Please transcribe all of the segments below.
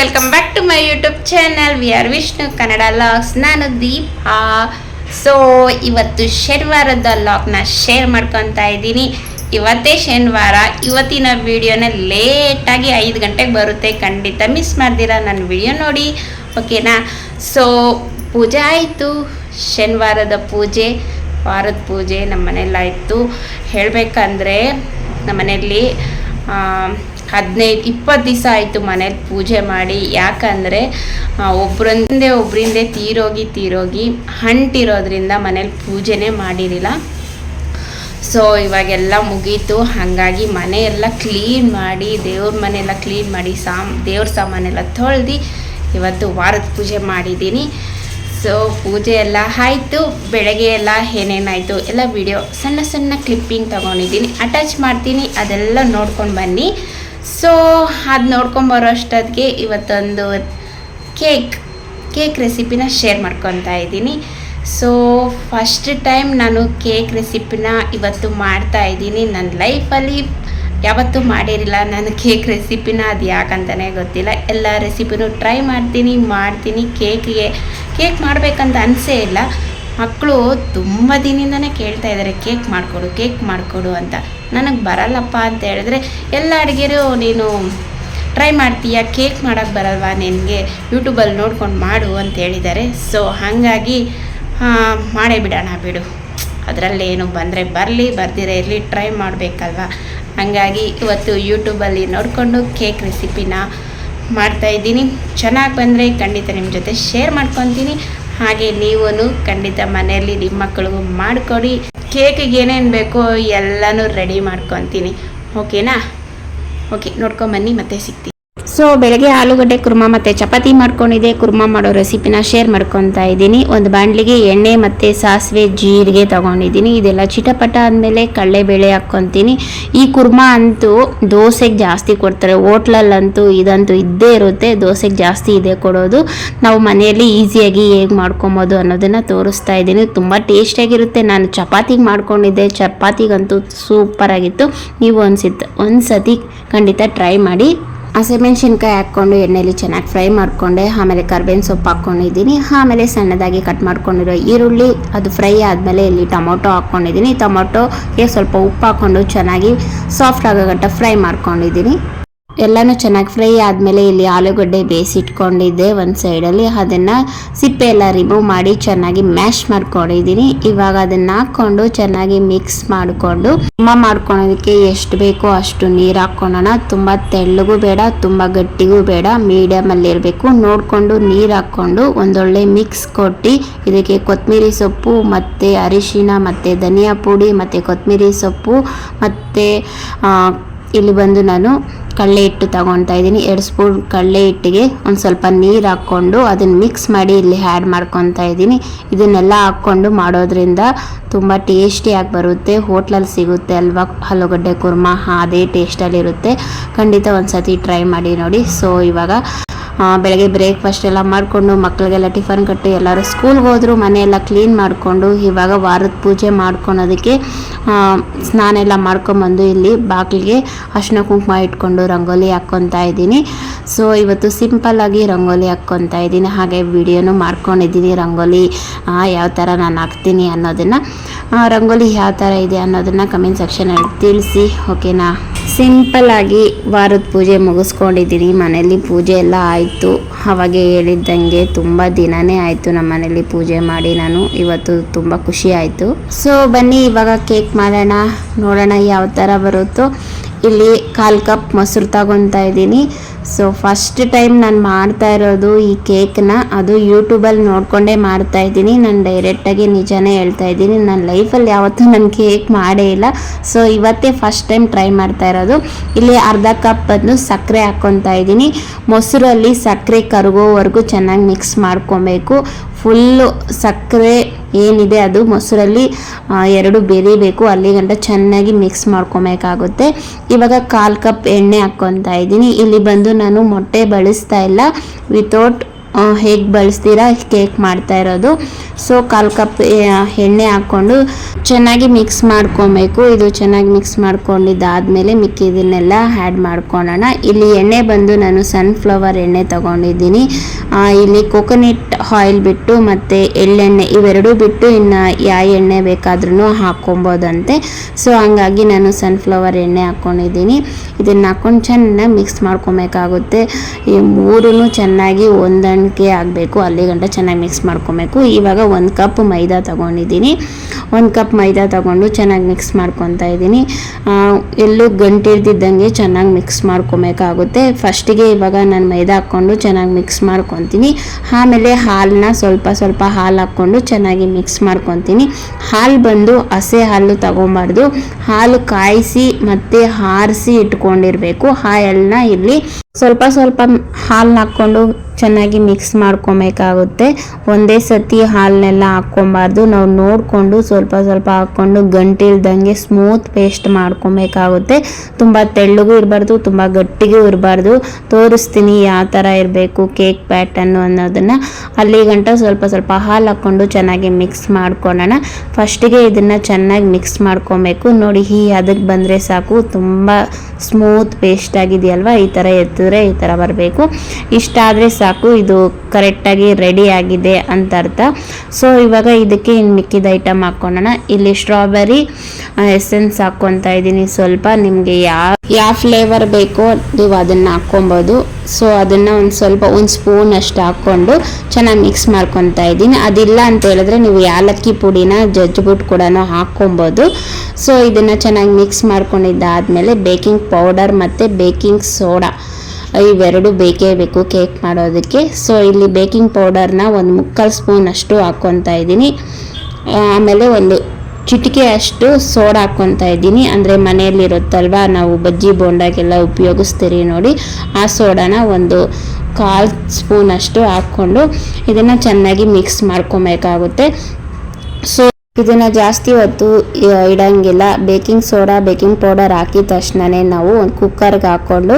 Welcome back to my YouTube channel V R Vishnu Kannada logs ನಾನು Deepa. So ಇವತ್ತು ಶನಿವಾರದ ಲಾಗ್ನ share ಮಾಡ್ಕೊತಾ ಇದ್ದೀನಿ. ಇವತ್ತೇ ಶನಿವಾರ. ಇವತ್ತಿನ ವಿಡಿಯೋನ ಲೇಟಾಗಿ ಐದು ಗಂಟೆಗೆ ಬರುತ್ತೆ. ಖಂಡಿತ ಮಿಸ್ ಮಾಡ್ದಿರ ನನ್ನ ವಿಡಿಯೋ ನೋಡಿ. ಓಕೆನಾ ಸೊ ಪೂಜೆ ಆಯಿತು. ಶನಿವಾರದ ಪೂಜೆ, ವಾರದ ಪೂಜೆ ನಮ್ಮ ಮನೆಯಲ್ಲಾಯಿತು ಹೇಳಬೇಕಂದ್ರೆ ನಮ್ಮ ಮನೆಯಲ್ಲಿ ಹದಿನೈದು, ಇಪ್ಪತ್ತು ದಿವಸ ಆಯಿತು ಮನೇಲಿ ಪೂಜೆ ಮಾಡಿ. ಯಾಕಂದರೆ ಒಬ್ಬರಿಂದೆ ಒಬ್ಬರಿಂದೆ ತೀರೋಗಿ ತೀರೋಗಿ ಹಂಟಿರೋದ್ರಿಂದ ಮನೇಲಿ ಪೂಜೆನೇ ಮಾಡಿರಲಿಲ್ಲ. ಸೊ ಇವಾಗೆಲ್ಲ ಮುಗೀತು. ಹಾಗಾಗಿ ಮನೆಯೆಲ್ಲ ಕ್ಲೀನ್ ಮಾಡಿ, ದೇವ್ರ ಮನೆಯೆಲ್ಲ ಕ್ಲೀನ್ ಮಾಡಿ, ಸಾಮ್, ದೇವ್ರ ಸಾಮಾನೆಲ್ಲ ತೊಳ್ದು ಇವತ್ತು ವಾರದ ಪೂಜೆ ಮಾಡಿದ್ದೀನಿ. ಸೊ ಪೂಜೆ ಎಲ್ಲ ಆಯಿತು. ಬೆಳಗ್ಗೆ ಎಲ್ಲ ಏನೇನಾಯಿತು ಎಲ್ಲ ವಿಡಿಯೋ ಸಣ್ಣ ಸಣ್ಣ ಕ್ಲಿಪ್ಪಿಂಗ್ ತೊಗೊಂಡಿದ್ದೀನಿ. ಅಟ್ಯಾಚ್ ಮಾಡ್ತೀನಿ. ಅದೆಲ್ಲ ನೋಡ್ಕೊಂಡು ಬನ್ನಿ. ಸೊ ಅದು ನೋಡ್ಕೊಂಬರೋ ಅಷ್ಟೊತ್ತಿಗೆ ಇವತ್ತೊಂದು ಕೇಕ್ ಕೇಕ್ ರೆಸಿಪಿನ ಶೇರ್ ಮಾಡ್ಕೊತಾ ಇದ್ದೀನಿ. ಸೊ ಫಸ್ಟ್ ಟೈಮ್ ನಾನು ಕೇಕ್ ರೆಸಿಪಿನ ಇವತ್ತು ಮಾಡ್ತಾ ಇದ್ದೀನಿ. ನನ್ನ ಲೈಫಲ್ಲಿ ಯಾವತ್ತೂ ಮಾಡಿರಲಿಲ್ಲ ನಾನು ಕೇಕ್ ರೆಸಿಪಿನ ಅದು ಯಾಕಂತಲೇ ಗೊತ್ತಿಲ್ಲ. ಎಲ್ಲ ರೆಸಿಪಿನೂ ಟ್ರೈ ಮಾಡ್ತೀನಿ ಮಾಡ್ತೀನಿ. ಕೇಕಿಗೆ ಕೇಕ್ ಮಾಡಬೇಕಂತ ಅನಿಸೇ ಇಲ್ಲ. ಮಕ್ಕಳು ತುಂಬ ದಿನದಿಂದನೇ ಕೇಳ್ತಾ ಇದ್ದಾರೆ ಕೇಕ್ ಮಾಡಿಕೊಡು ಕೇಕ್ ಮಾಡಿಕೊಡು ಅಂತ. ನನಗೆ ಬರಲ್ಲಪ್ಪ ಅಂತ ಹೇಳಿದ್ರೆ, ಎಲ್ಲ ಅಡುಗೆನೂ ನೀನು ಟ್ರೈ ಮಾಡ್ತೀಯಾ ಕೇಕ್ ಮಾಡೋಕ್ಕೆ ಬರಲ್ವಾ ನಿನಗೆ? ಯೂಟ್ಯೂಬಲ್ಲಿ ನೋಡ್ಕೊಂಡು ಮಾಡು ಅಂತ ಹೇಳಿದ್ದಾರೆ. ಸೊ ಹಾಗಾಗಿ ಮಾಡೇ ಬಿಡೋಣ ಬಿಡು. ಅದರಲ್ಲೇನು ಬಂದರೆ ಬರಲಿ, ಬರ್ದಿರೇ ಇರಲಿ ಟ್ರೈ ಮಾಡಬೇಕಲ್ವ? ಹಾಗಾಗಿ, ಇವತ್ತು ಯೂಟ್ಯೂಬಲ್ಲಿ ನೋಡಿಕೊಂಡು ಕೇಕ್ ರೆಸಿಪಿನ ಮಾಡ್ತಾಯಿದ್ದೀನಿ ಚೆನ್ನಾಗಿ ಬಂದರೆ ಖಂಡಿತ ನಿಮ್ಮ ಜೊತೆ ಶೇರ್ ಮಾಡ್ಕೊತೀನಿ. ಹಾಗೆ ನೀವೂ ಖಂಡಿತ ಮನೆಯಲ್ಲಿ ನಿಮ್ಮ ಮಕ್ಕಳಿಗೂ ಮಾಡಿಕೊಡಿ. ಕೇಕಿಗೆ ಏನೇನು ಬೇಕೋ ಎಲ್ಲನೂ ರೆಡಿ ಮಾಡ್ಕೊತೀನಿ. ಓಕೆನಾ ಓಕೆ ನೋಡ್ಕೊಂಬನ್ನಿ ಮತ್ತೆ ಸಿಗ್ತೀನಿ. ಸೊ ಬೆಳಗ್ಗೆ ಆಲೂಗಡ್ಡೆ ಕುರ್ಮಾ ಮತ್ತು ಚಪಾತಿ ಮಾಡ್ಕೊಂಡಿದ್ದೆ. ಕುರ್ಮಾ ಮಾಡೋ ರೆಸಿಪಿನ ಶೇರ್ ಮಾಡ್ಕೊತಾ ಇದ್ದೀನಿ. ಒಂದು ಬಾಣಲಿಗೆ ಎಣ್ಣೆ ಮತ್ತು ಸಾಸಿವೆ ಜೀರಿಗೆ ತೊಗೊಂಡಿದ್ದೀನಿ. ಇದೆಲ್ಲ ಚಿಟಪಟ ಆದಮೇಲೆ ಕಡಲೆಬೇಳೆ ಹಾಕ್ಕೊತೀನಿ. ಈ ಕುರ್ಮ ಅಂತೂ ದೋಸೆಗೆ ಜಾಸ್ತಿ ಕೊಡ್ತಾರೆ. ಹೋಟ್ಲಲ್ಲಂತೂ ಇದಂತೂ ಇದ್ದೇ ಇರುತ್ತೆ. ದೋಸೆಗೆ ಜಾಸ್ತಿ ಇದೆ ಕೊಡೋದು. ನಾವು ಮನೆಯಲ್ಲಿ ಈಸಿಯಾಗಿ ಹೇಗೆ ಮಾಡ್ಕೊಬೋದು ಅನ್ನೋದನ್ನು ತೋರಿಸ್ತಾ ಇದ್ದೀನಿ. ತುಂಬ ಟೇಸ್ಟಿಯಾಗಿರುತ್ತೆ. ನಾನು ಚಪಾತಿಗೆ ಮಾಡ್ಕೊಂಡಿದ್ದೆ. ಚಪಾತಿಗಂತೂ ಸೂಪರಾಗಿತ್ತು ನೀವು ಒಂದು ಒಂದು ಸತಿ ಖಂಡಿತ ಟ್ರೈ ಮಾಡಿ. ಹಸಿಮೆಣ್ಸಿನ್ಕಾಯಿ ಹಾಕ್ಕೊಂಡು ಎಣ್ಣೆಯಲ್ಲಿ ಚೆನ್ನಾಗಿ ಫ್ರೈ ಮಾಡಿಕೊಂಡೆ, ಆಮೇಲೆ ಕರ್ಬೇವಿನ ಸೊಪ್ಪು ಹಾಕ್ಕೊಂಡಿದ್ದೀನಿ ಆಮೇಲೆ ಸಣ್ಣದಾಗಿ ಕಟ್ ಮಾಡ್ಕೊಂಡಿರೋ ಈರುಳ್ಳಿ, ಅದು ಫ್ರೈ ಆದಮೇಲೆ ಇಲ್ಲಿ ಟೊಮೊಟೊ ಹಾಕ್ಕೊಂಡಿದ್ದೀನಿ ಟೊಮೊಟೊಗೆ ಸ್ವಲ್ಪ ಉಪ್ಪು ಹಾಕ್ಕೊಂಡು ಚೆನ್ನಾಗಿ ಸಾಫ್ಟ್ ಆಗೋ ಗಂಟ ಫ್ರೈ ಮಾಡ್ಕೊಂಡಿದ್ದೀನಿ. ಎಲ್ಲನೂ ಚೆನ್ನಾಗಿ ಫ್ರೈ ಆದಮೇಲೆ ಇಲ್ಲಿ ಆಲೂಗಡ್ಡೆ ಬೇಯಿಸಿಟ್ಕೊಂಡಿದ್ದೆ ಒಂದು ಸೈಡಲ್ಲಿ ಅದನ್ನು ಸಿಪ್ಪೆ ಎಲ್ಲ ರಿಮೂವ್ ಮಾಡಿ ಚೆನ್ನಾಗಿ ಮ್ಯಾಶ್ ಮಾಡ್ಕೊಂಡಿದ್ದೀನಿ. ಇವಾಗ ಅದನ್ನು ಹಾಕ್ಕೊಂಡು ಚೆನ್ನಾಗಿ ಮಿಕ್ಸ್ ಮಾಡಿಕೊಂಡು ತುಂಬ ಮಾಡ್ಕೊಳೋದಕ್ಕೆ ಎಷ್ಟು ಬೇಕೋ ಅಷ್ಟು ನೀರು ಹಾಕ್ಕೊಳ್ಳೋಣ. ತುಂಬ ತೆಳ್ಳಗೂ ಬೇಡ, ತುಂಬ ಗಟ್ಟಿಗೂ ಬೇಡ ಮೀಡಿಯಮಲ್ಲಿ ಇರಬೇಕು. ನೋಡಿಕೊಂಡು ನೀರು ಹಾಕ್ಕೊಂಡು ಒಂದೊಳ್ಳೆ ಮಿಕ್ಸ್ ಕೊಟ್ಟು ಇದಕ್ಕೆ ಕೊತ್ತಂಬರಿ ಸೊಪ್ಪು, ಮತ್ತು ಅರಿಶಿನ, ಮತ್ತು ಧನಿಯಾ ಪುಡಿ, ಮತ್ತು ಕೊತ್ತಂಬರಿ ಸೊಪ್ಪು, ಮತ್ತು ಇಲ್ಲಿ ಬಂದು ನಾನು ಕಡಲೆ ಹಿಟ್ಟು ತಗೊತಾ ಇದ್ದೀನಿ. ಎರಡು ಸ್ಪೂನ್ ಕಡಲೆ ಹಿಟ್ಟಿಗೆ ಒಂದು ಸ್ವಲ್ಪ ನೀರು ಹಾಕ್ಕೊಂಡು ಅದನ್ನು ಮಿಕ್ಸ್ ಮಾಡಿ ಇಲ್ಲಿ ಆ್ಯಡ್ ಮಾಡ್ಕೊತಾ ಇದ್ದೀನಿ. ಇದನ್ನೆಲ್ಲ ಹಾಕ್ಕೊಂಡು ಮಾಡೋದ್ರಿಂದ ತುಂಬ ಟೇಸ್ಟಿಯಾಗಿ ಬರುತ್ತೆ. ಹೋಟ್ಲಲ್ಲಿ ಸಿಗುತ್ತೆ ಅಲ್ವಾ? ಆಲೂಗಡ್ಡೆ ಕುರ್ಮಾ, ಅದೇ ಟೇಸ್ಟಲ್ಲಿರುತ್ತೆ ಖಂಡಿತ ಒಂದು ಸತಿ ಟ್ರೈ ಮಾಡಿ ನೋಡಿ. ಸೊ ಇವಾಗ ಬೆಳಗ್ಗೆ ಬ್ರೇಕ್ಫಾಸ್ಟ್ ಎಲ್ಲ ಮಾಡಿಕೊಂಡು ಮಕ್ಕಳಿಗೆಲ್ಲ ಟಿಫನ್ ಕಟ್ಟು ಎಲ್ಲರೂ ಸ್ಕೂಲ್ಗೆ ಹೋದ್ರು, ಮನೆಯೆಲ್ಲ ಕ್ಲೀನ್ ಮಾಡಿಕೊಂಡು ಇವಾಗ ವಾರದ ಪೂಜೆ ಮಾಡ್ಕೊಳೋದಕ್ಕೆ ಸ್ನಾನ ಎಲ್ಲ ಮಾಡ್ಕೊಂಬಂದು ಇಲ್ಲಿ ಬಾಗಿಲಿಗೆ ಅರ್ಶಿನ ಕುಂಕುಮ ಇಟ್ಕೊಂಡು ರಂಗೋಲಿ ಹಾಕ್ಕೊತಾ ಇದ್ದೀನಿ. ಸೊ ಇವತ್ತು ಸಿಂಪಲ್ಲಾಗಿ ರಂಗೋಲಿ ಹಾಕ್ಕೊತಾ ಇದ್ದೀನಿ. ಹಾಗೆ ವಿಡಿಯೋನು ಮಾಡ್ಕೊಂಡಿದ್ದೀನಿ ರಂಗೋಲಿ ಯಾವ ಥರ ನಾನು ಹಾಕ್ತೀನಿ ಅನ್ನೋದನ್ನು. ರಂಗೋಲಿ ಯಾವ ಥರ ಇದೆ ಅನ್ನೋದನ್ನು ಕಮೆಂಟ್ ಸೆಕ್ಷನಲ್ಲಿ ತಿಳಿಸಿ ಓಕೆನಾ ಸಿಂಪಲ್ ಆಗಿ ವಾರದ ಪೂಜೆ ಮುಗಿಸ್ಕೊಂಡಿದ್ದೀನಿ ಮನೇಲಿ ಪೂಜೆ ಎಲ್ಲ ಆಯಿತು. ಅವಾಗೆ ಹೇಳಿದ್ದಂಗೆ ತುಂಬ ದಿನನೇ ಆಯಿತು ನಮ್ಮ ಮನೇಲಿ ಪೂಜೆ ಮಾಡಿ. ನಾನು ಇವತ್ತು ತುಂಬ ಖುಷಿ ಆಯಿತು. ಸೊ ಬನ್ನಿ, ಇವಾಗ ಕೇಕ್ ಮಾಡೋಣ. ನೋಡೋಣ ಯಾವ ಥರ ಬರುತ್ತೋ. ಇಲ್ಲಿ ಕಾಲು ಕಪ್ ಮೊಸರು ತಗೊತಾ ಇದ್ದೀನಿ. ಸೊ ಫಸ್ಟ್ ಟೈಮ್ ನಾನು ಮಾಡ್ತಾ ಇರೋದು ಈ ಕೇಕ್ನ ಅದು ಯೂಟ್ಯೂಬಲ್ಲಿ ನೋಡಿಕೊಂಡೇ ಮಾಡ್ತಾ ಇದ್ದೀನಿ. ನಾನು ಡೈರೆಕ್ಟಾಗಿ ನಿಜಾನೇ ಹೇಳ್ತಾ ಇದ್ದೀನಿ. ನನ್ನ ಲೈಫಲ್ಲಿ ಯಾವತ್ತೂ ನಾನು ಕೇಕ್ ಮಾಡೇ ಇಲ್ಲ. ಸೊ ಇವತ್ತೇ ಫಸ್ಟ್ ಟೈಮ್ ಟ್ರೈ ಮಾಡ್ತಾ ಇರೋದು. ಇಲ್ಲಿ ಅರ್ಧ ಕಪ್ ಸಕ್ಕರೆ ಹಾಕ್ಕೊತಾ ಇದ್ದೀನಿ. ಮೊಸರಲ್ಲಿ ಸಕ್ಕರೆ ಕರಗೋವರೆಗೂ ಚೆನ್ನಾಗಿ ಮಿಕ್ಸ್ ಮಾಡ್ಕೊಬೇಕು. ಫುಲ್ಲು ಸಕ್ಕರೆ ಏನಿದೆ ಅದು ಮೊಸರಲ್ಲಿ ಎರಡು ಬೆರಿಬೇಕು ಅಲ್ಲಿಗಂಟ ಚೆನ್ನಾಗಿ ಮಿಕ್ಸ್ ಮಾಡ್ಕೊಬೇಕಾಗುತ್ತೆ. ಇವಾಗ ಕಾಲು ಕಪ್ ಎಣ್ಣೆ ಹಾಕ್ಕೊತಾ ಇದ್ದೀನಿ. ಇಲ್ಲಿ ಬಂದು ನಾನು ಮೊಟ್ಟೆ ಬಳಸ್ತಾ ಇಲ್ಲ. ವಿತೌಟ್ ಹೇಗೆ ಬಳಸ್ತೀರಾ ಕೇಕ್ ಮಾಡ್ತಾ ಇರೋದು. ಸೊ ಕಾಲು ಕಪ್ ಎಣ್ಣೆ ಹಾಕ್ಕೊಂಡು ಚೆನ್ನಾಗಿ ಮಿಕ್ಸ್ ಮಾಡ್ಕೊಬೇಕು. ಇದು ಚೆನ್ನಾಗಿ ಮಿಕ್ಸ್ ಮಾಡ್ಕೊಂಡಿದ್ದಾದಮೇಲೆ ಮಿಕ್ಕಿದನ್ನೆಲ್ಲ ಆ್ಯಡ್ ಮಾಡ್ಕೊಳ್ಳೋಣ ಇಲ್ಲಿ ಎಣ್ಣೆ ಬಂದು ನಾನು ಸನ್ಫ್ಲವರ್ ಎಣ್ಣೆ ತಗೊಂಡಿದ್ದೀನಿ. ಇಲ್ಲಿ ಕೊಕೊನಟ್ ಆಯಿಲ್ ಬಿಟ್ಟು ಮತ್ತು ಎಳ್ಳೆಣ್ಣೆ, ಇವೆರಡೂ ಬಿಟ್ಟು ಇನ್ನು ಯಾವ ಎಣ್ಣೆ ಬೇಕಾದ್ರೂ ಹಾಕ್ಕೊಬೋದಂತೆ. ಸೊ ಹಂಗಾಗಿ ನಾನು ಸನ್ಫ್ಲವರ್ ಎಣ್ಣೆ ಹಾಕ್ಕೊಂಡಿದ್ದೀನಿ. ಇದನ್ನು ಹಾಕ್ಕೊಂಡು ಚೆನ್ನಾಗಿ ಮಿಕ್ಸ್ ಮಾಡ್ಕೊಬೇಕಾಗುತ್ತೆ. ಈ ಮೂರೂ ಚೆನ್ನಾಗಿ ಹೊಂದಾಣಿಕೆ ಆಗಬೇಕು ಅಲ್ಲಿ ಗಂಟ ಚೆನ್ನಾಗಿ ಮಿಕ್ಸ್ ಮಾಡ್ಕೊಬೇಕು. ಇವಾಗ ಒಂದು ಕಪ್ ಮೈದಾ ತಗೊಂಡಿದ್ದೀನಿ. ಒಂದು ಕಪ್ ಮೈದಾ ತಗೊಂಡು ಚೆನ್ನಾಗಿ ಮಿಕ್ಸ್ ಮಾಡ್ಕೊತಾ ಇದ್ದೀನಿ. ಆ, ಎಲ್ಲೂ ಗಂಟಿಡ್ದಿದ್ದಂಗೆ ಚೆನ್ನಾಗಿ ಮಿಕ್ಸ್ ಮಾಡ್ಕೊಬೇಕಾಗುತ್ತೆ. ಫಸ್ಟಿಗೆ ಇವಾಗ ನಾನು ಮೈದಾ ಹಾಕ್ಕೊಂಡು ಚೆನ್ನಾಗಿ ಮಿಕ್ಸ್ ಮಾಡ್ಕೊತೀನಿ. ಆಮೇಲೆ ಹಾಲನ್ನ ಸ್ವಲ್ಪ ಸ್ವಲ್ಪ ಹಾಲು ಹಾಕ್ಕೊಂಡು ಚೆನ್ನಾಗಿ ಮಿಕ್ಸ್ ಮಾಡ್ಕೊತೀನಿ. ಹಾಲು ಬಂದು ಹಸೆ ಹಾಲು ತಗೊಬಾರ್ದು. ಹಾಲು ಕಾಯಿಸಿ ಮತ್ತು ಹಾರಿಸಿ ಇಟ್ಕೊಂಡಿರಬೇಕು. ಹಾಲನ್ನ ಇಲ್ಲಿ ಸ್ವಲ್ಪ ಸ್ವಲ್ಪ ಹಾಲು ಹಾಕ್ಕೊಂಡು ಚೆನ್ನಾಗಿ ಮಿಕ್ಸ್ ಮಾಡ್ಕೊಬೇಕಾಗುತ್ತೆ. ಒಂದೇ ಸತಿ ಹಾಲನ್ನೆಲ್ಲ ಹಾಕ್ಕೊಬಾರ್ದು. ನಾವು ನೋಡಿಕೊಂಡು ಸ್ವಲ್ಪ ಸ್ವಲ್ಪ ಹಾಕ್ಕೊಂಡು ಗಂಟಿಲ್ದಂಗೆ ಸ್ಮೂತ್ ಪೇಸ್ಟ್ ಮಾಡ್ಕೊಬೇಕಾಗುತ್ತೆ. ತುಂಬ ತೆಳ್ಳಗೂ ಇರಬಾರ್ದು, ತುಂಬ ಗಟ್ಟಿಗೂ ಇರಬಾರ್ದು. ತೋರಿಸ್ತೀನಿ ಯಾವ ಥರ ಇರಬೇಕು ಕೇಕ್ ಪ್ಯಾಟರ್ನು ಅನ್ನೋದನ್ನು. ಅಲ್ಲಿ ಗಂಟ ಸ್ವಲ್ಪ ಸ್ವಲ್ಪ ಹಾಲು ಹಾಕ್ಕೊಂಡು ಚೆನ್ನಾಗಿ ಮಿಕ್ಸ್ ಮಾಡ್ಕೊಳ್ಳೋಣ ಫಸ್ಟಿಗೆ ಇದನ್ನು ಚೆನ್ನಾಗಿ ಮಿಕ್ಸ್ ಮಾಡ್ಕೊಬೇಕು. ನೋಡಿ ಹೀ ಅದಕ್ಕೆ ಬಂದರೆ ಸಾಕು. ತುಂಬ ಸ್ಮೂತ್ ಪೇಸ್ಟ್ ಆಗಿದೆಯಲ್ವಾ? ಈ ಥರ ಎತ್ತಿದ್ರೆ ಈ ಥರ ಬರಬೇಕು. ಇಷ್ಟಾದರೆ ಸಾಕು, ಇದು ಕರೆಕ್ಟಾಗಿ ರೆಡಿ ಆಗಿದೆ ಅಂತ ಅರ್ಥ. ಸೊ ಇವಾಗ ಇದಕ್ಕೆ ಇನ್ನು ಮಿಕ್ಕಿದ ಐಟಮ್ ಹಾಕ್ಕೊಳ್ಳೋಣ ಇಲ್ಲಿ ಸ್ಟ್ರಾಬೆರಿ ಎಸೆನ್ಸ್ ಹಾಕ್ಕೊತಾ ಇದ್ದೀನಿ ಸ್ವಲ್ಪ. ನಿಮಗೆ ಯಾವ ಯಾವ ಫ್ಲೇವರ್ ಬೇಕೋ ನೀವು ಅದನ್ನು ಹಾಕ್ಕೊಬೋದು ಸೊ ಅದನ್ನು ಒಂದು ಸ್ವಲ್ಪ, ಒಂದು ಸ್ಪೂನ್ ಅಷ್ಟು ಹಾಕ್ಕೊಂಡು ಚೆನ್ನಾಗಿ ಮಿಕ್ಸ್ ಮಾಡ್ಕೊತಾ ಇದ್ದೀನಿ. ಅದಿಲ್ಲ ಅಂತ ಹೇಳಿದ್ರೆ ನೀವು ಯಾಲಕ್ಕಿ ಪುಡಿನ ಜಜ್ಜಿಬಿಟ್ಟು ಕೂಡ ಹಾಕ್ಕೊಬೋದು ಸೊ ಇದನ್ನು ಚೆನ್ನಾಗಿ ಮಿಕ್ಸ್ ಮಾಡ್ಕೊಂಡಿದ್ದಾದಮೇಲೆ ಬೇಕಿಂಗ್ ಪೌಡರ್ ಮತ್ತು ಬೇಕಿಂಗ್ ಸೋಡಾ ಇವೆರಡು ಬೇಕೇ ಬೇಕು ಕೇಕ್ ಮಾಡೋದಕ್ಕೆ. ಸೊ ಇಲ್ಲಿ ಬೇಕಿಂಗ್ ಪೌಡರ್ನ ಒಂದು ಮುಕ್ಕಾಲು ಸ್ಪೂನ್ ಅಷ್ಟು ಹಾಕ್ಕೊತಾ ಇದ್ದೀನಿ. ಆಮೇಲೆ ಒಂದು ಚಿಟಿಕೆ ಅಷ್ಟು ಸೋಡಾ ಹಾಕ್ಕೊತಾ ಇದ್ದೀನಿ. ಅಂದರೆ ಮನೆಯಲ್ಲಿರುತ್ತಲ್ವ, ನಾವು ಬಜ್ಜಿ ಬೋಂಡಾಗೆಲ್ಲ ಉಪಯೋಗಿಸ್ತೀರಿ ನೋಡಿ. ಆ ಸೋಡಾನ ಒಂದು ಕಾಲು ಸ್ಪೂನ್ ಅಷ್ಟು ಹಾಕ್ಕೊಂಡು ಇದನ್ನು ಚೆನ್ನಾಗಿ ಮಿಕ್ಸ್ ಮಾಡ್ಕೊಬೇಕಾಗುತ್ತೆ. ಸೊ ಇದನ್ನು ಜಾಸ್ತಿ ಹೊತ್ತು ಇಡೋಂಗಿಲ್ಲ. ಬೇಕಿಂಗ್ ಸೋಡಾ, ಬೇಕಿಂಗ್ ಪೌಡರ್ ಹಾಕಿದ ತಕ್ಷಣವೇ ನಾವು ಒಂದು ಕುಕ್ಕರ್ಗೆ ಹಾಕ್ಕೊಂಡು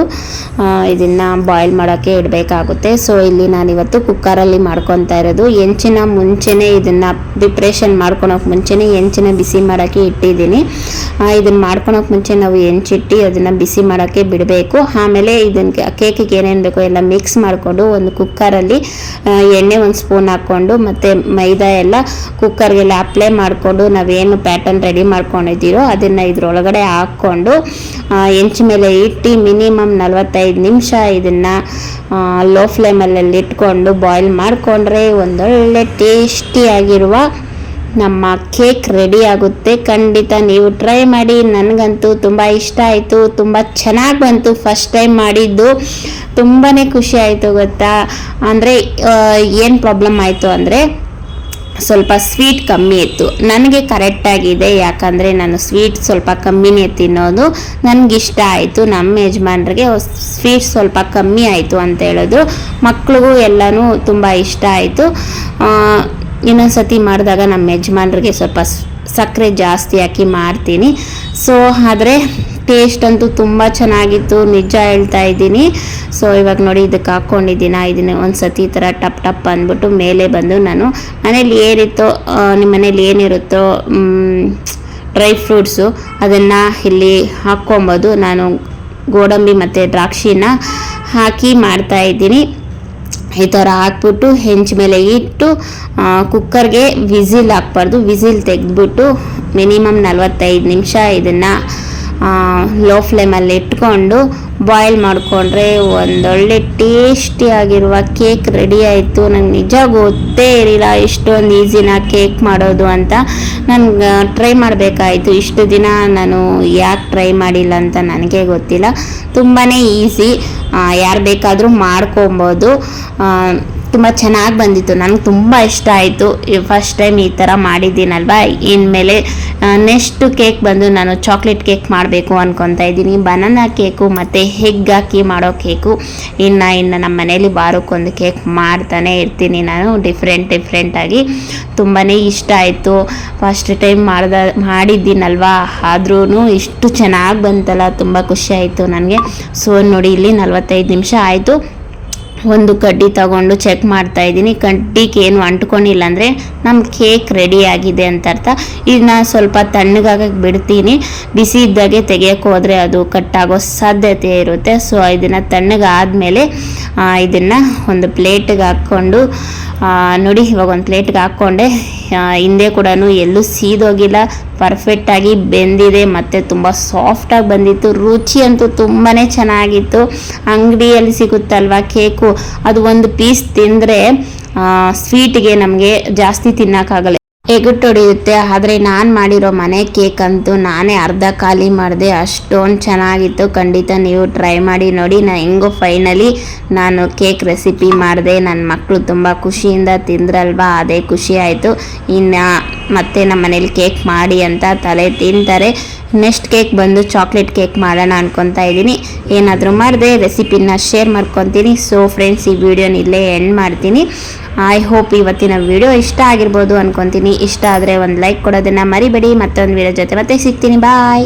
ಇದನ್ನು ಬಾಯ್ಲ್ ಮಾಡೋಕ್ಕೆ ಇಡಬೇಕಾಗುತ್ತೆ. ಸೊ ಇಲ್ಲಿ ನಾನು ಇವತ್ತು ಕುಕ್ಕರಲ್ಲಿ ಮಾಡ್ಕೊತಾ ಇರೋದು. ಹೆಂಚಿನ ಮುಂಚೆನೇ ಇದನ್ನು ಪ್ರಿಪ್ರೇಷನ್ ಮಾಡ್ಕೊಳಕ್ಕೆ ಮುಂಚೆನೇ ಹೆಂಚಿನ ಬಿಸಿ ಮಾಡೋಕ್ಕೆ ಇಟ್ಟಿದ್ದೀನಿ. ಇದನ್ನು ಮಾಡ್ಕೊಳಕ್ಕೆ ಮುಂಚೆ ನಾವು ಹೆಂಚಿಟ್ಟು ಅದನ್ನು ಬಿಸಿ ಮಾಡೋಕ್ಕೆ ಬಿಡಬೇಕು. ಆಮೇಲೆ ಇದನ್ನು ಕೇಕಿಗೆ ಏನೇನು ಬೇಕೋ ಎಲ್ಲ ಮಿಕ್ಸ್ ಮಾಡಿಕೊಂಡು ಒಂದು ಕುಕ್ಕರಲ್ಲಿ ಎಣ್ಣೆ ಒಂದು ಸ್ಪೂನ್ ಹಾಕ್ಕೊಂಡು ಮತ್ತು ಮೈದಾ ಎಲ್ಲ ಕುಕ್ಕರ್ಗೆಲ್ಲ ಅಪ್ಲೈ ಮಾಡಿಕೊಂಡು ನಾವೇನು ಪ್ಯಾಟರ್ನ್ ರೆಡಿ ಮಾಡ್ಕೊಂಡಿದ್ದೀರೋ ಅದನ್ನು ಇದರೊಳಗಡೆ ಹಾಕ್ಕೊಂಡು ಹೆಂಚ್ ಮೇಲೆ ಇಟ್ಟು ಮಿನಿಮಮ್ ನಲವತ್ತೈದು ನಿಮಿಷ ಇದನ್ನು ಲೋ ಫ್ಲೇಮಲ್ಲಿ ಇಟ್ಕೊಂಡು ಬಾಯ್ಲ್ ಮಾಡಿಕೊಂಡ್ರೆ ಒಂದೊಳ್ಳೆ ಟೇಸ್ಟಿಯಾಗಿರುವ ನಮ್ಮ ಕೇಕ್ ರೆಡಿ ಆಗುತ್ತೆ. ಖಂಡಿತ ನೀವು ಟ್ರೈ ಮಾಡಿ, ನನಗಂತೂ ತುಂಬ ಇಷ್ಟ ಆಯಿತು, ತುಂಬ ಚೆನ್ನಾಗಿ ಬಂತು ಫಸ್ಟ್ ಟೈಮ್ ಮಾಡಿದ್ದು. ತುಂಬಾ ಖುಷಿ ಆಯಿತು ಗೊತ್ತಾ? ಅಂದರೆ ಏನು ಪ್ರಾಬ್ಲಮ್ ಆಯಿತು ಅಂದರೆ ಸ್ವಲ್ಪ ಸ್ವೀಟ್ ಕಮ್ಮಿ ಇತ್ತು. ನನಗೆ ಕರೆಕ್ಟಾಗಿದೆ ಯಾಕಂದರೆ ನಾನು ಸ್ವೀಟ್ ಸ್ವಲ್ಪ ಕಮ್ಮಿನೇ ತಿನ್ನೋದು. ನನಗಿಷ್ಟ ಆಯಿತು, ನಮ್ಮ ಯಜಮಾನ್ರಿಗೆ ಸ್ವೀಟ್ ಸ್ವಲ್ಪ ಕಮ್ಮಿ ಆಯಿತು ಅಂತ ಹೇಳಿದ್ರು ಮಕ್ಳಿಗೂ ಎಲ್ಲನೂ ತುಂಬ ಇಷ್ಟ ಆಯಿತು. ಇನ್ನೊಂದು ಸತಿ ಮಾಡಿದಾಗ ನಮ್ಮ ಯಜಮಾನ್ರಿಗೆ ಸ್ವಲ್ಪ ಸಕ್ಕರೆ ಜಾಸ್ತಿ ಹಾಕಿ ಮಾಡ್ತೀನಿ ಸೊ ಆದರೆ ಟೇಸ್ಟ್ ಅಂತೂ ತುಂಬ ಚೆನ್ನಾಗಿತ್ತು, ನಿಜ ಹೇಳ್ತಾ ಇದ್ದೀನಿ. ಸೊ ಇವಾಗ ನೋಡಿ ಇದಕ್ಕೆ ಹಾಕ್ಕೊಂಡಿದ್ದೀನಿ. ಇದನ್ನ ಒಂದು ಸತಿ ಈ ಥರ ಟಪ್ ಟಪ್ ಅಂದ್ಬಿಟ್ಟು ಮೇಲೆ ಬಂದು ನಾನು ಮನೇಲಿ ಏನಿತ್ತೋ ನಿಮ್ಮ ಮನೇಲಿ ಏನಿರುತ್ತೋ ಡ್ರೈ ಫ್ರೂಟ್ಸು ಅದನ್ನು ಇಲ್ಲಿ ಹಾಕ್ಕೊಬೋದು. ನಾನು ಗೋಡಂಬಿ ಮತ್ತು ದ್ರಾಕ್ಷಿನ ಹಾಕಿ ಮಾಡ್ತಾ ಇದ್ದೀನಿ. ಈ ಥರ ಹಾಕ್ಬಿಟ್ಟು ಹೆಂಚ್ ಮೇಲೆ ಇಟ್ಟು ಕುಕ್ಕರ್ಗೆ ವಿಸಿಲ್ ಹಾಕ್ಬಾರ್ದು. ವಿಸಿಲ್ ತೆಗೆದ್ಬಿಟ್ಟು ಮಿನಿಮಮ್ ನಲವತ್ತೈದು ನಿಮಿಷ ಇದನ್ನು ಲೋ ಫ್ಲೇಮಲ್ಲಿ ಇಟ್ಕೊಂಡು ಬಾಯ್ಲ್ ಮಾಡಿಕೊಂಡ್ರೆ ಒಂದೊಳ್ಳೆ ಟೇಸ್ಟಿಯಾಗಿರುವ ಕೇಕ್ ರೆಡಿ ಆಯಿತು. ನಂಗೆ ನಿಜ ಗೊತ್ತೇ ಇರಲಿಲ್ಲ ಇಷ್ಟೊಂದು ಈಸಿನ ಕೇಕ್ ಮಾಡೋದು ಅಂತ. ನನಗೆ ಟ್ರೈ ಮಾಡಬೇಕಾಯಿತು. ಇಷ್ಟು ದಿನ ನಾನು ಯಾಕೆ ಟ್ರೈ ಮಾಡಿಲ್ಲ ಅಂತ ನನಗೆ ಗೊತ್ತಿಲ್ಲ. ತುಂಬಾ ಈಸಿ ಯಾರು ಬೇಕಾದರೂ ಮಾಡ್ಕೊಬೋದು. ತುಂಬ ಚೆನ್ನಾಗಿ ಬಂದಿತ್ತು. ನನಗೆ ತುಂಬ ಇಷ್ಟ ಆಯಿತು. ಫಸ್ಟ್ ಟೈಮ್ ಈ ಥರ ಮಾಡಿದ್ದೀನಲ್ವಾ? ಇನ್ಮೇಲೆ ನೆಕ್ಸ್ಟ್ ಕೇಕ್ ಬಂದು ನಾನು ಚಾಕ್ಲೇಟ್ ಕೇಕ್ ಮಾಡಬೇಕು ಅಂದ್ಕೊತಾ ಇದ್ದೀನಿ. ಬನಾನಾ ಕೇಕು ಮತ್ತು ಹೆಗ್ ಹಾಕಿ ಮಾಡೋ ಕೇಕು ಇನ್ನು ಇನ್ನು ನಮ್ಮ ಮನೇಲಿ ವಾರಕ್ಕೊಂದು ಕೇಕ್ ಮಾಡ್ತಾನೆ ಇರ್ತೀನಿ ನಾನು. ಡಿಫ್ರೆಂಟ್ ಡಿಫ್ರೆಂಟಾಗಿ ತುಂಬಾ ಇಷ್ಟ ಆಯಿತು. ಫಸ್ಟ್ ಟೈಮ್ ಮಾಡ್ದ, ಮಾಡಿದ್ದೀನಲ್ವಾ? ಆದ್ರೂ ಇಷ್ಟು ಚೆನ್ನಾಗಿ ಬಂತಲ್ಲ. ತುಂಬ ಖುಷಿ ಆಯಿತು ನನಗೆ. ಸೊ ನೋಡಿ, ಇಲ್ಲಿ ನಲ್ವತ್ತೈದು ನಿಮಿಷ ಆಯಿತು. ಒಂದು ಕಡ್ಡಿ ತಗೊಂಡು ಚೆಕ್ ಮಾಡ್ತಾ ಇದ್ದೀನಿ. ಕಡ್ಡಿಗೆ ಏನು ಅಂಟ್ಕೊಂಡಿಲ್ಲ ಅಂದರೆ ನಮ್ಮ ಕೇಕ್ ರೆಡಿ ಆಗಿದೆ ಅಂತ ಅರ್ಥ. ಇದನ್ನ ಸ್ವಲ್ಪ ತಣ್ಣಗಾಗಕ್ಕೆ ಬಿಡ್ತೀನಿ. ಬಿಸಿ ಇದ್ದಾಗೆ ತೆಗೆಯೋಕೆ ಹೋದರೆ ಅದು ಕಟ್ಟಾಗೋ ಸಾಧ್ಯತೆ ಇರುತ್ತೆ. ಸೊ ಇದನ್ನು ತಣ್ಣಗಾದ್ಮೇಲೆ ಇದನ್ನು ಒಂದು ಪ್ಲೇಟ್ಗೆ ಹಾಕ್ಕೊಂಡು ನೋಡಿ, ಇವಾಗ ಒಂದು ಪ್ಲೇಟ್ಗೆ ಹಾಕ್ಕೊಂಡೆ. ಹಿಂದೆ ಕೂಡ ಎಲ್ಲೂ ಸೀದೋಗಿಲ್ಲ. ಪರ್ಫೆಕ್ಟಾಗಿ ಬೆಂದಿದೆ. ಮತ್ತು ತುಂಬ ಸಾಫ್ಟಾಗಿ ಬಂದಿತ್ತು. ರುಚಿ ಅಂತೂ ತುಂಬಾ ಚೆನ್ನಾಗಿತ್ತು. ಅಂಗಡಿಯಲ್ಲಿ ಸಿಗುತ್ತಲ್ವ ಕೇಕು? ಅದು ಒಂದು ಪೀಸ್ ತಿಂದರೆ ಸ್ವೀಟ್ಗೆ ನಮಗೆ ಜಾಸ್ತಿ ತಿನ್ನೋಕ್ಕಾಗಲ್ಲ. ಎಗುಟ್ಟು ಹೊಡೆಯುತ್ತೆ. ಆದರೆ ನಾನು ಮಾಡಿರೋ ಮನೆ ಕೇಕ್ ಅಂತೂ ನಾನೇ ಅರ್ಧ ಖಾಲಿ ಮಾಡಿದೆ. ಅಷ್ಟೊಂದು ಚೆನ್ನಾಗಿತ್ತು. ಖಂಡಿತ ನೀವು ಟ್ರೈ ಮಾಡಿ ನೋಡಿ. ನಾನು ಹೆಂಗೋ ಫೈನಲಿ ನಾನು ಕೇಕ್ ರೆಸಿಪಿ ಮಾಡಿದೆ. ನನ್ನ ಮಕ್ಕಳು ತುಂಬ ಖುಷಿಯಿಂದ ತಿಂದ್ರಲ್ವಾ? ಅದೇ ಖುಷಿ ಆಯಿತು. ಇನ್ನು ಮತ್ತೆ ನಮ್ಮ ಮನೇಲಿ ಕೇಕ್ ಮಾಡಿ ಅಂತ ತಲೆ ತಿಂತಾರೆ. ನೆಕ್ಸ್ಟ್ ಕೇಕ್ ಬಂದು ಚಾಕ್ಲೇಟ್ ಕೇಕ್ ಮಾಡೋಣ ಅನ್ಕೊತಾ ಇದ್ದೀನಿ. ಏನಾದರೂ ಮಾಡಿದೆ ರೆಸಿಪಿನ ಶೇರ್ ಮಾಡ್ಕೊತೀನಿ. ಸೊ ಫ್ರೆಂಡ್ಸ್ ಈ ವಿಡಿಯೋನ ಇಲ್ಲೇ ಎಂಡ್ ಮಾಡ್ತೀನಿ. ಐ ಹೋಪ್ ಇವತ್ತಿನ ವಿಡಿಯೋ ಇಷ್ಟ ಆಗಿರ್ಬೋದು ಅನ್ಕೊತೀನಿ. ಇಷ್ಟ ಆದರೆ ಒಂದು ಲೈಕ್ ಕೊಡೋದನ್ನು ಮರಿಬೇಡಿ. ಮತ್ತೊಂದು ವಿಡಿಯೋ ಜೊತೆ ಮತ್ತೆ ಸಿಗ್ತೀನಿ. ಬಾಯ್